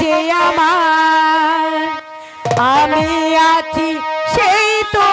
যে আমার। আমি আছি সেই তো